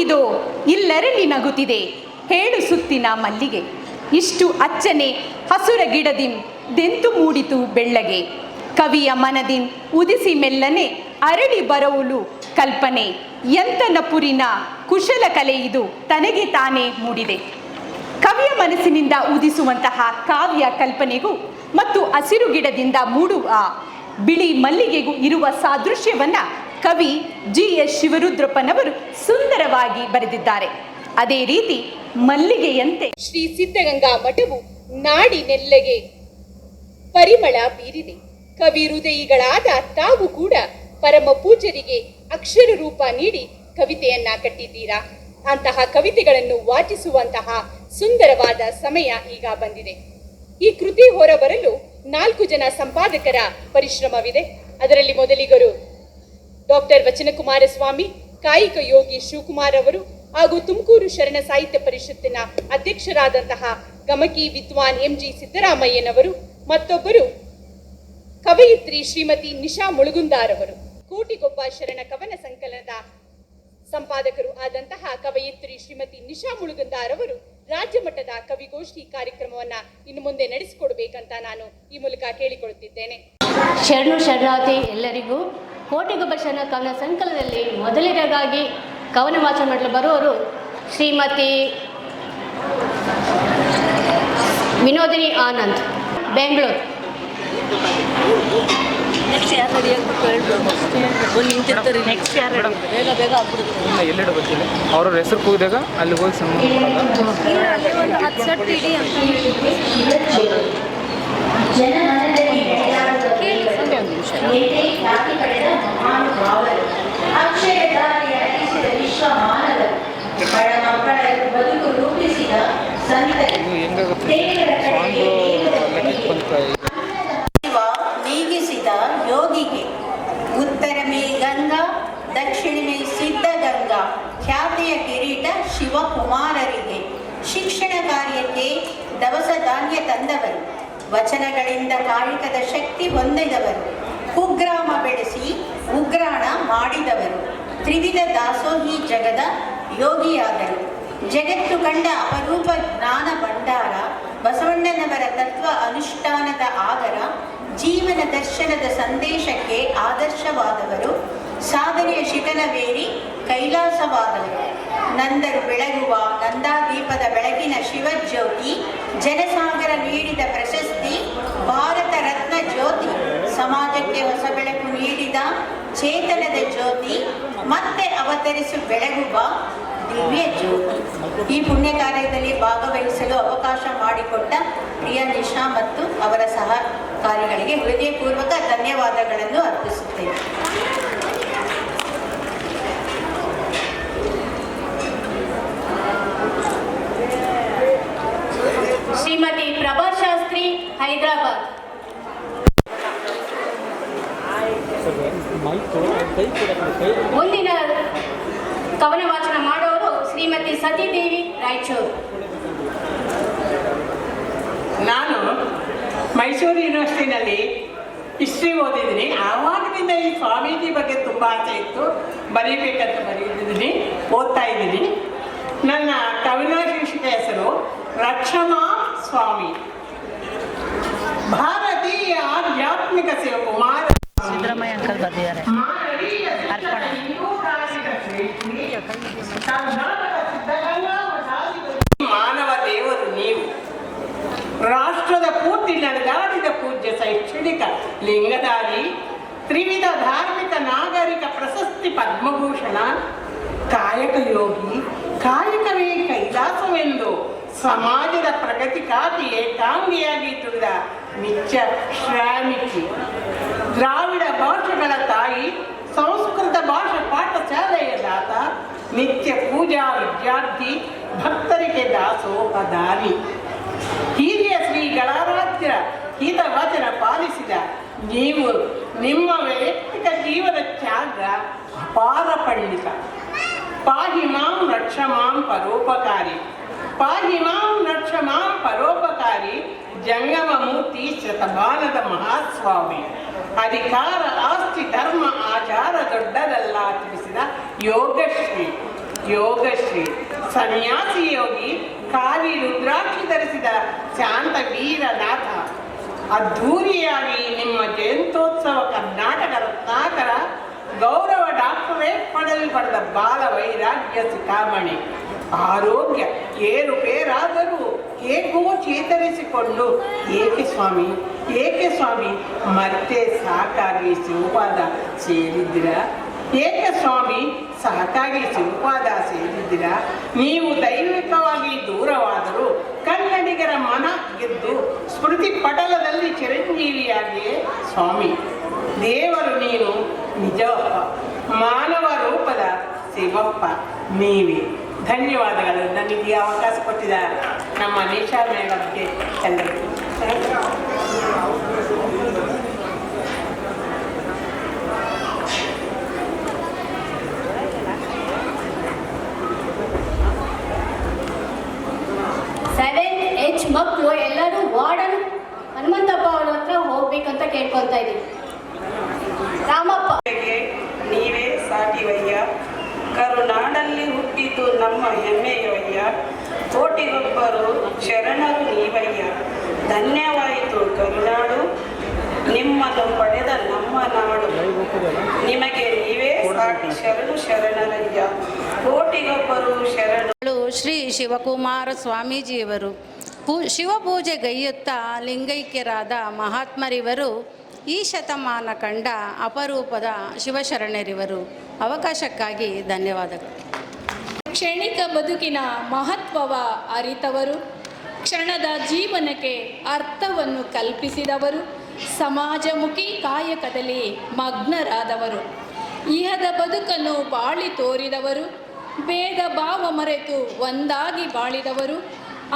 ಇದು ಇಲ್ಲರಲ್ಲಿ ನಗುತ್ತಿದೆ. ಹೇಳು ಸುತ್ತಿನ ಮಲ್ಲಿಗೆ. ಇಷ್ಟು ಅಚ್ಚನೆ ಹಸುರ ಗಿಡದಿಂ ದೆಂತು ಮೂಡಿತು ಬೆಳ್ಳಗೆ. ಕವಿಯ ಮನದಿಂ ಉದಿಸಿ ಮೆಲ್ಲನೆ ಅರಳಿ ಬರವುಲು ಕಲ್ಪನೆ. ಎಂತನ ನಪುರಿನ ಕುಶಲ ಕಲೆ ಇದು ತನಗೆ ತಾನೇ ಮೂಡಿದೆ. ಕವಿಯ ಮನಸ್ಸಿನಿಂದ ಉದಿಸುವಂತಹ ಕಾವ್ಯ ಕಲ್ಪನೆಗೂ ಮತ್ತು ಹಸಿರು ಗಿಡದಿಂದ ಮೂಡುವ ಬಿಳಿ ಮಲ್ಲಿಗೆಗೂ ಇರುವ ಸಾದೃಶ್ಯವನ್ನ ಕವಿ ಜಿ ಎಸ್ ಶಿವರುದ್ರಪ್ಪನವರು ಸುಂದರವಾಗಿ ಬರೆದಿದ್ದಾರೆ. ಅದೇ ರೀತಿ ಮಲ್ಲಿಗೆಯಂತೆ. ಶ್ರೀ ಸಿದ್ಧಗಂಗಾ ಮಠವು ನಾಡಿನೆಲ್ಲೆಗೆ ಪರಿಮಳ ಬೀರಿದೆ. ಕವಿ ಹೃದಯಿಗಳಾದ ತಾವು ಕೂಡ ಪರಮ ಪೂಜರಿಗೆ ಅಕ್ಷರ ರೂಪ ನೀಡಿ ಕವಿತೆಯನ್ನ ಕಟ್ಟಿದ್ದೀರಾ? ಅಂತಹ ಕವಿತೆಗಳನ್ನು ವಾಚಿಸುವಂತಹ ಸುಂದರವಾದ ಸಮಯ ಈಗ ಬಂದಿದೆ. ಈ ಕೃತಿ ಹೊರಬರಲು ನಾಲ್ಕು ಜನ ಸಂಪಾದಕರ ಪರಿಶ್ರಮವಿದೆ. ಅದರಲ್ಲಿ ಮೊದಲಿಗರು ಡಾಕ್ಟರ್ ವಚನಕುಮಾರ ಸ್ವಾಮಿ ಕಾಯಿಕ ಯೋಗಿ ಶಿವಕುಮಾರ್ ಅವರು ಹಾಗೂ ತುಮಕೂರು ಶರಣ ಸಾಹಿತ್ಯ ಪರಿಷತ್ತಿನ ಅಧ್ಯಕ್ಷರಾದಂತಹ ಗಮಕಿ ವಿದ್ವಾನ್ ಎಂ ಜಿ ಸಿದ್ದರಾಮಯ್ಯನವರು, ಮತ್ತೊಬ್ಬರು ಕವಯಿತ್ರಿ ಶ್ರೀಮತಿ ನಿಶಾ ಮುಳುಗುಂದಾರ್ ಅವರು. ಕೋಟಿಗೊಬ್ಬ ಶರಣ ಕವನ ಸಂಕಲನದ ಸಂಪಾದಕರು ಆದಂತಹ ಕವಯಿತ್ರಿ ಶ್ರೀಮತಿ ನಿಶಾ ಮುಳುಗುಂದಾರ್ ಅವರು ರಾಜ್ಯ ಮಟ್ಟದ ಕವಿಗೋಷ್ಠಿ ಕಾರ್ಯಕ್ರಮವನ್ನ ಇನ್ನು ಮುಂದೆ ನಡೆಸಿಕೊಡ್ಬೇಕಂತ ನಾನು ಈ ಮೂಲಕ ಕೇಳಿಕೊಳ್ಳುತ್ತಿದ್ದೇನೆ. ಶರಣು ಶರಣಾರ್ಥಿ ಎಲ್ಲರಿಗೂ ಕೋಟೆಗೊಬ್ಬ ಗೊಬ್ಬರಶನ ಕವನ ಸಂಕಲನದಲ್ಲಿ ಮೊದಲನೇದಾಗಿ ಕವನ ವಾಚನ ಮಾಡಲು ಬರುವವರು ಶ್ರೀಮತಿ ವಿನೋದಿನಿ ಆನಂದ್ ಬೆಂಗಳೂರು. ಅವ್ರವ್ರ ಹೆಸರು ಕೂಗಿದಾಗ ಅಲ್ಲಿ ಹೋಗಿ ಸಂಬಂಧ ಪಡಲ್ಲ ಮಹಾನುಭಾವರು ಅಲ್ಲೇ ಒಂದು ಹತ್ತು ಸೆಟ್ ಬಡ ಅಂತ ಕೇಳಿ ಒಂದು ನಿಮಿಷ ಬದುಕು ರೂಪಿಸಿದ ಸಂತರು. ನೀಗಿಸಿದ ಯೋಗಿಗೆ. ಉತ್ತರಮೇ ಗಂಗಾ ದಕ್ಷಿಣಮೇ ಸಿದ್ಧಗಂಗಾ ಖ್ಯಾತಿಯ ಕಿರೀಟ ಶಿವಕುಮಾರರಿಗೆ. ಶಿಕ್ಷಣ ಕಾರ್ಯಕ್ಕೆ ದವಸ ಧಾನ್ಯ ತಂದವರು. ವಚನಗಳಿಂದ ಕಾಯಕದ ಶಕ್ತಿ ಹೊಂದಿದವರು. ಕುಗ್ರಾಮ ಬೆಳೆಸಿ ಉಗ್ರಾಣ ಮಾಡಿದವರು. ತ್ರಿವಿಧ ದಾಸೋಹಿ ಜಗದ ಯೋಗಿಯಾದರು. ಜಗತ್ತು ಕಂಡ ಅಪರೂಪ ಜ್ಞಾನ ಭಂಡಾರ, ಬಸವಣ್ಣನವರ ತತ್ವ ಅನುಷ್ಠಾನದ ಆಗರ ಜೀವನ ದರ್ಶನದ ಸಂದೇಶಕ್ಕೆ ಆದರ್ಶವಾದವರು. ಸಾಧನೆಯ ಶಿಖರವೇರಿ ಕೈಲಾಸವಾದವು ನಂದರು ಬೆಳಗುವ ನಂದಾದೀಪದ ಬೆಳಕಿನ ಶಿವಜ್ಯೋತಿ, ಜನಸಾಗರ ನೀಡಿದ ಪ್ರಶಸ್ತಿ, ಭಾರತ ರತ್ನ ಜ್ಯೋತಿ, ಸಮಾಜಕ್ಕೆ ಹೊಸ ಬೆಳಕು ನೀಡಿದ ಚೇತನದ ಜ್ಯೋತಿ, ಮತ್ತೆ ಅವತರಿಸು ಬೆಳಗುವ ದಿವ್ಯ ಜ್ಯೋತಿ. ಈ ಪುಣ್ಯ ಕಾರ್ಯದಲ್ಲಿ ಭಾಗವಹಿಸಲು ಅವಕಾಶ ಮಾಡಿಕೊಟ್ಟ ಪ್ರಿಯ ನಿಶಾ ಮತ್ತು ಅವರ ಸಹಕಾರಿಗಳಿಗೆ ಹೃದಯಪೂರ್ವಕ ಧನ್ಯವಾದಗಳನ್ನು ಅರ್ಪಿಸುತ್ತೇನೆ. ಶ್ರೀಮತಿ ಪ್ರಭಾ ಶಾಸ್ತ್ರಿ, ಹೈದರಾಬಾದ್. ಮುಂದಿನ ಕವನ ವಾಚನ ಮಾಡೋರು ಶ್ರೀಮತಿ ಸತೀದೇವಿ ರಾಯಚೂರು. ನಾನು ಮೈಸೂರು ಯೂನಿವರ್ಸಿಟಿನಲ್ಲಿ ಹಿಸ್ಟ್ರಿ ಓದಿದ್ದೀನಿ. ಆವಾಗದಿಂದ ಈ ಸ್ವಾಮೀಜಿ ಬಗ್ಗೆ ತುಂಬ ಆಸೆ ಇತ್ತು. ಬರೀಬೇಕಂತ ಬರೀತಿದ್ದೀನಿ ಓದ್ತಾ ಇದ್ದೀನಿ. ನನ್ನ ಕವಿನ ಶಿಕ್ಷಕ ಹೆಸರು ರಕ್ಷಮಾ ಸ್ವಾಮಿ. ಭಾರತೀಯ ಆಧ್ಯಾತ್ಮಿಕ ಶಿವಕುಮಾರ ಸಿದ್ದರಾಮಯ್ಯ ಅಂಕಲ್ ಅರ್ಪಣ. ಕರ್ನಾಟಕ ಮಾನವ ದೇವರು ನೀವು. ರಾಷ್ಟ್ರದ ಪೂರ್ತಿ ನಡೆದಾಡಿದ ಪೂಜ್ಯ ಶೈಕ್ಷಣಿಕ ಲಿಂಗದಾರಿ ತ್ರಿವಿಧ ಧಾರ್ಮಿಕ ನಾಗರಿಕ ಪ್ರಶಸ್ತಿ ಪದ್ಮಭೂಷಣ ಕಾಯಕ ಯೋಗಿ ಕಾಯಕವೇ ಕೈಲಾಸವೆಂದು ಸಮಾಜದ ಪ್ರಗತಿಗಾಗಿ ಏಕಾಂಗಿಯಾಗಿ ತುಂಡ ನಿಚ್ಚ ಶ್ರಾಮಿಕಿ. ದ್ರಾವಿಡ ಭಾಷೆಗಳ ತಾಯಿ, ಸಂಸ್ಕೃತ ಭಾಷಾ ಪಾಠಶಾಲೆಯ ದಾತ, ನಿತ್ಯ ಪೂಜಾ ವಿದ್ಯಾರ್ಥಿ, ಭಕ್ತರಿಗೆ ದಾಸೋಪದಾರಿ ಹಿರಿಯ ಶ್ರೀಗಳಾರಾಧ್ಯ ಹಿತ ವಚನ ಪಾಲಿಸಿದ ನೀವು ನಿಮ್ಮ ವೈಯಕ್ತಿಕ ಜೀವನ ತ್ಯಾಗ ಅಪಾರ ಪಂಡಿತ. ಪಾಹಿ ಮಾಂ ಪರೋಪಕಾರಿ. ಪಾಹಿ ಪರೋಪಕಾರಿ ಜಂಗಮ ಮೂರ್ತಿ ಶತಮಾನದ ಮಹಾಸ್ವಾಮಿ. ಅಧಿಕಾರ ಆಸ್ತಿ ಧರ್ಮ ಆಚಾರ ದೊಡ್ಡದಲ್ಲ ತಿಳಿಸಿದ ಯೋಗಶ್ರೀ. ಯೋಗಶ್ರೀ, ಸನ್ಯಾಸಿ ಯೋಗಿ, ಕಾಲಿ ರುದ್ರಾಕ್ಷಿ ಧರಿಸಿದ ಶಾಂತ ವೀರನಾಥ. ಅದ್ಧೂರಿಯಾಗಿ ನಿಮ್ಮ ಜಯಂತೋತ್ಸವ ಕರ್ನಾಟಕ ರತ್ನಾಕರ, ಗೌರವ ಡಾಕ್ಟರೇಟ್ ಪಡೆದು ಪಡೆದ ಬಾಲ ವೈರಾಗ್ಯ ಸಿಕಾಮಣಿ ಆರೋಗ್ಯ ಏರುಪೇರಾದರೂ ಹೇಗೋ ಚೇತರಿಸಿಕೊಂಡು? ಏಕೆ ಸ್ವಾಮಿ? ಏಕೆ ಸ್ವಾಮಿ? ಮತ್ತೆ ಸಾಕಾಗಿ ಶಿವಪಾದ ಸೇರಿದ್ದೀರ. ಏಕೆ ಸ್ವಾಮಿ? ಸಾಕಾಗಿ ಶಿವಪಾದ ಸೇರಿದ್ದೀರ. ನೀವು ದೈವಿಕವಾಗಿ ದೂರವಾದರೂ ಕನ್ನಡಿಗರ ಮನ ಗೆದ್ದು ಸ್ಮೃತಿ ಪಟಲದಲ್ಲಿ ಚಿರಂಜೀವಿಯಾಗಿಯೇ ಸ್ವಾಮಿ. ದೇವರು ನೀನು ನಿಜವಪ್ಪ. ಮಾನವ ರೂಪದ ಶಿವಪ್ಪ ನೀವೇ. ಧನ್ಯವಾದಗಳು. ನನಗೆ ಅವಕಾಶ ಕೊಟ್ಟಿದ ನಮ್ಮ ನಿಶಾ ಮೇಡಮ್ಗೆ ಎಲ್ಲರಿಗೂ. ಸೆವೆನ್ ಎಚ್ ಮಕ್ಕಳು ಎಲ್ಲರೂ ವಾರ್ಡನ್ ಹನುಮಂತಪ್ಪ ಅವ್ರ ಹತ್ರ ಹೋಗ್ಬೇಕಂತ ಕೇಳ್ಕೊತಾ ಇದ್ದೀವಿ. ಕೋಟಿಗೊಬ್ಬರು ಶರಣರು ನೀವಯ್ಯ. ಧನ್ಯವಾಯಿತು ಕರುನಾಡು ನಿಮ್ಮನ್ನು ಪಡೆದ ನಮ್ಮ ನಾಡು. ನಿಮಗೆ ನೀವೇ ಸಾಟಿ ಶರಣು ಶರಣರಯ್ಯ. ಕೋಟಿಗೊಬ್ಬರು ಶರಣರು. ಶ್ರೀ ಶಿವಕುಮಾರ ಸ್ವಾಮೀಜಿಯವರು. ಪೂ ಶಿವಪೂಜೆಗೈಯುತ್ತಾ ಲಿಂಗೈಕ್ಯರಾದ ಮಹಾತ್ಮರಿವರು ಈ ಶತಮಾನ ಕಂಡ ಅಪರೂಪದ ಶಿವಶರಣರಿವರು. ಅವಕಾಶಕ್ಕಾಗಿ ಧನ್ಯವಾದಗಳು. ಕ್ಷಣಿಕ ಬದುಕಿನ ಮಹತ್ವವ ಅರಿತವರು. ಕ್ಷಣದ ಜೀವನಕ್ಕೆ ಅರ್ಥವನ್ನು ಕಲ್ಪಿಸಿದವರು. ಸಮಾಜಮುಖಿ ಕಾಯಕದಲ್ಲಿ ಮಗ್ನರಾದವರು. ಇಹದ ಬದುಕನ್ನು ಬಾಳಿ ತೋರಿದವರು. ಭೇದ ಭಾವ ಮರೆತು ಒಂದಾಗಿ ಬಾಳಿದವರು.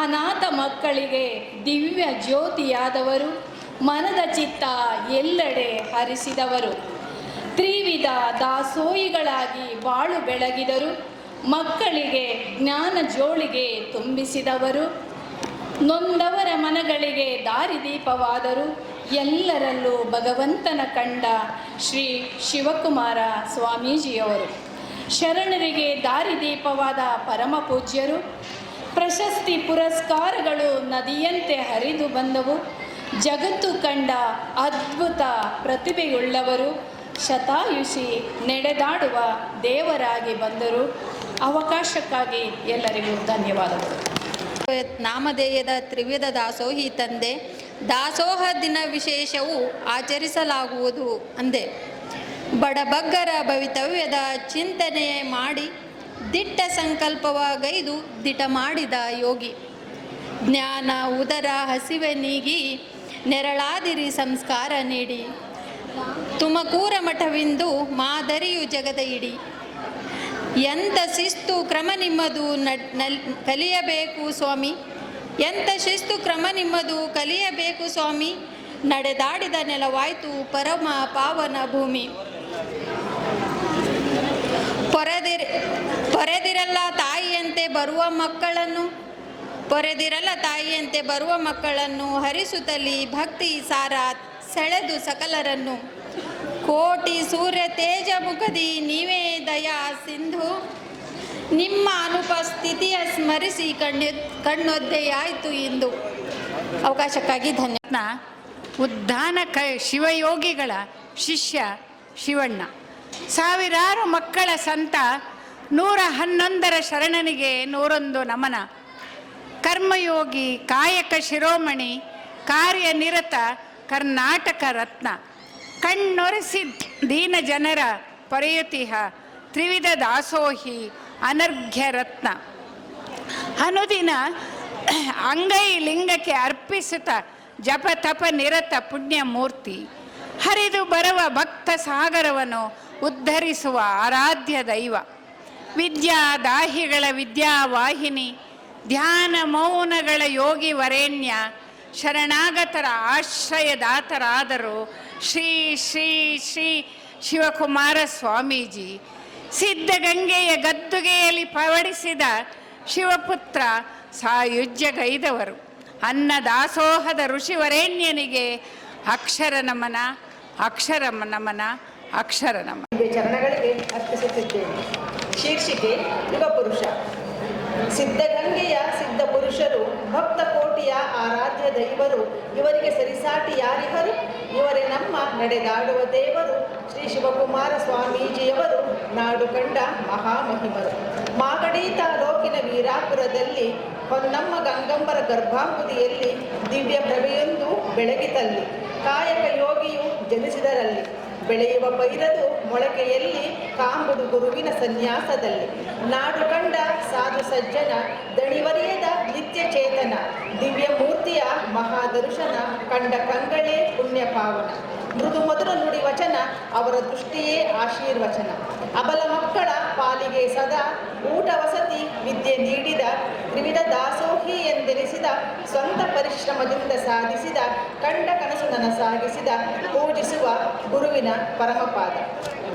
ಅನಾಥ ಮಕ್ಕಳಿಗೆ ದಿವ್ಯ ಜ್ಯೋತಿಯಾದವರು. ಮನದ ಚಿತ್ತ ಎಲ್ಲೆಡೆ ಹರಿಸಿದವರು. ತ್ರಿವಿಧ ದಾಸೋಯಿಗಳಾಗಿ ಬಾಳು ಬೆಳಗಿದರು. ಮಕ್ಕಳಿಗೆ, ಜ್ಞಾನ ಜೋಳಿಗೆ ತುಂಬಿಸಿದವರು. ನೊಂದವರ ಮನಗಳಿಗೆ ದಾರಿದೀಪವಾದರು ಎಲ್ಲರಲ್ಲೂ ಭಗವಂತನ ಕಂಡ ಶ್ರೀ ಶಿವಕುಮಾರ ಸ್ವಾಮೀಜಿಯವರು. ಶರಣರಿಗೆ ದಾರಿದೀಪವಾದ ಪರಮ ಪೂಜ್ಯರು. ಪ್ರಶಸ್ತಿ ಪುರಸ್ಕಾರಗಳು ನದಿಯಂತೆ ಹರಿದು ಬಂದವು. ಜಗತ್ತು ಕಂಡ ಅದ್ಭುತ ಪ್ರತಿಭೆಯುಳ್ಳವರು. ಶತಾಯುಷಿ ನಡೆದಾಡುವ ದೇವರಾಗಿ ಬಂದರು. ಅವಕಾಶಕ್ಕಾಗಿ ಎಲ್ಲರಿಗೂ ಧನ್ಯವಾದಗಳು. ನಾಮಧೇಯದ ತ್ರಿವಿಧ ದಾಸೋಹಿ ತಂದೆ, ದಾಸೋಹ ದಿನ ವಿಶೇಷವು ಆಚರಿಸಲಾಗುವುದು ಅಂದೆ. ಬಡಬಗ್ಗರ ಭವಿತವ್ಯದ ಚಿಂತನೆ ಮಾಡಿ, ದಿಟ್ಟ ಸಂಕಲ್ಪವಾಗೈದು ದಿಟ ಮಾಡಿದ ಯೋಗಿ. ಜ್ಞಾನ, ಉದರ, ಹಸಿವೆ ನೀಗಿ, ನೆರಳಾದಿರಿ ಸಂಸ್ಕಾರ ನೀಡಿ. ತುಮಕೂರ ಮಠವಿಂದು ಮಾದರಿಯು ಜಗದ ಇಡಿ. ಎಂಥ ಶಿಸ್ತು ಕ್ರಮ ನಿಮ್ಮದು ಕಲಿಯಬೇಕು ಸ್ವಾಮಿ? ಎಂಥ ಶಿಸ್ತು ಕ್ರಮ ನಿಮ್ಮದು ಕಲಿಯಬೇಕು ಸ್ವಾಮಿ? ನಡೆದಾಡಿದ ನೆಲವಾಯ್ತು ಪರಮ ಪಾವನ ಭೂಮಿ. ಪೊರೆದಿರ ಪೊರೆದಿರಲ್ಲ ತಾಯಿಯಂತೆ ಬರುವ ಮಕ್ಕಳನ್ನು? ಪೊರೆದಿರಲ್ಲ ತಾಯಿಯಂತೆ ಬರುವ ಮಕ್ಕಳನ್ನು ಹರಿಸುತ್ತಲಿ ಭಕ್ತಿ ಸಾರ ಸೆಳೆದು ಸಕಲರನ್ನು? ಕೋಟಿ ಸೂರ್ಯ ತೇಜ ಮುಖದಿ ನೀವೇ ದಯಾ ಸಿಂಧು. ನಿಮ್ಮ ಅನುಪಸ್ಥಿತಿಯ ಸ್ಮರಿಸಿ ಕಣ್ಣು ಕಣ್ಣೊದ್ದೆಯಾಯಿತು ಇಂದು. ಅವಕಾಶಕ್ಕಾಗಿ ಧನ್ಯ ಉದ್ದಾನ ಕ ಶಿವಯೋಗಿಗಳ ಶಿಷ್ಯ ಶಿವಣ್ಣ. ಸಾವಿರಾರು ಮಕ್ಕಳ ಸಂತ ನೂರ ಹನ್ನೊಂದರ ಶರಣನಿಗೆ ನೂರೊಂದು ನಮನ. ಕರ್ಮಯೋಗಿ ಕಾಯಕ ಶಿರೋಮಣಿ ಕಾರ್ಯನಿರತ ಕರ್ನಾಟಕ ರತ್ನ. ಕಣ್ಣೊರೆಸಿ ದೀನ ಜನರ ಪೊರೆಯುತಿಹ ತ್ರಿವಿಧ ದಾಸೋಹಿ ಅನರ್ಘ್ಯ ರತ್ನ ಅನುದಿನ ಅಂಗೈ ಲಿಂಗಕ್ಕೆ ಅರ್ಪಿಸುತ್ತ ಜಪ ತಪ ನಿರತ ಪುಣ್ಯ ಮೂರ್ತಿ. ಹರಿದು ಬರುವ ಭಕ್ತ ಸಾಗರವನ್ನು ಉದ್ಧರಿಸುವ ಆರಾಧ್ಯ ದೈವ. ವಿದ್ಯಾ ದಾಹಿಗಳ ವಿದ್ಯಾವಾಹಿನಿ, ಧ್ಯಾನ ಮೌನಗಳ ಯೋಗಿ ವರೇಣ್ಯ ಶರಣಾಗತರ ಆಶ್ರಯದಾತರಾದರು. ಶ್ರೀ ಶ್ರೀ ಶ್ರೀ ಶಿವಕುಮಾರ ಸ್ವಾಮೀಜಿ ಸಿದ್ಧಗಂಗೆಯ ಗದ್ದುಗೆಯಲ್ಲಿ ಪವಡಿಸಿದ ಶಿವಪುತ್ರ ಸಾಯುಜ್ಯಗೈದವರು. ಅನ್ನದಾಸೋಹದ ಋಷಿವರೇಣ್ಯನಿಗೆ ಅಕ್ಷರ ನಮನ ಅಕ್ಷರ ನಮನ ಅಕ್ಷರ ನಮನ. ಚರಣಗಳಿಗೆ ಅರ್ಪಿಸುತ್ತಿದ್ದೇನೆ ಶೀರ್ಷಿಕೆ ಯುಗ ಪುರುಷ ಸಿದ್ಧಗಂಗೆಯ ಸಿದ್ಧ ಪುರುಷರು, ಭಕ್ತ ಕೋಟಿಯ ಆರಾಧ್ಯ ದೈವರು, ಇವರಿಗೆ ಸರಿಸಾಟಿ ಯಾರಿವರು? ಇವರೇ ನಮ್ಮ ನಡೆದಾಡುವ ದೇವರು. ಶ್ರೀ ಶಿವಕುಮಾರ ಸ್ವಾಮೀಜಿಯವರು ನಾಡು ಕಂಡ ಮಹಾಮಹಿಮರು. ಮಾಗಡಿ ತಾಲೂಕಿನ ವೀರಾಪುರದಲ್ಲಿ, ಹೊನ್ನಮ್ಮ ಗಂಗಂಬರ ಗರ್ಭಾಂಬುದಿಯಲ್ಲಿ ದಿವ್ಯ ಪ್ರಭೆಯೊಂದು ಬೆಳಗಿತಲ್ಲಿ ಕಾಯಕ ಯೋಗಿಯು ಜನಿಸಿದರಲ್ಲಿ. ಬೆಳೆಯುವ ಪೈರದು ಮೊಳಕೆಯಲ್ಲಿ ಕಾಂಬುದು ಗುರುವಿನ ಸನ್ಯಾಸದಲ್ಲಿ. ನಾಡು ಕಂಡ ಸಾಧು ಸಜ್ಜನ ದಣಿವರಿಯದ ನಿತ್ಯ ಚೇತನ, ದಿವ್ಯ ಮೂರ್ತಿಯ ಮಹಾದರ್ಶನ, ಕಂಡ ಕಂಗಳೇ ಪುಣ್ಯ ಪಾವನ ಮೃದು ಮಧುರ ನುಡಿ ವಚನ, ಅವರ ದೃಷ್ಟಿಯೇ ಆಶೀರ್ವಚನ. ಅಬಲ ಮಕ್ಕಳ ಪಾಲಿಗೆ ಸದಾ ಊಟ ವಸತಿ ವಿದ್ಯೆ ನೀಡಿದ ತ್ರಿವಿಧ ದಾಸೋಹಿ ಎಂದೆನಿಸಿದ ಸ್ವಂತ ಪರಿಶ್ರಮದಿಂದ ಸಾಧಿಸಿದ ಕಂಡ ಕನಸು ನನಸಾಗಿಸಿದ, ಪೂಜಿಸುವ ಗುರುವಿನ ಪರಮಪಾದ.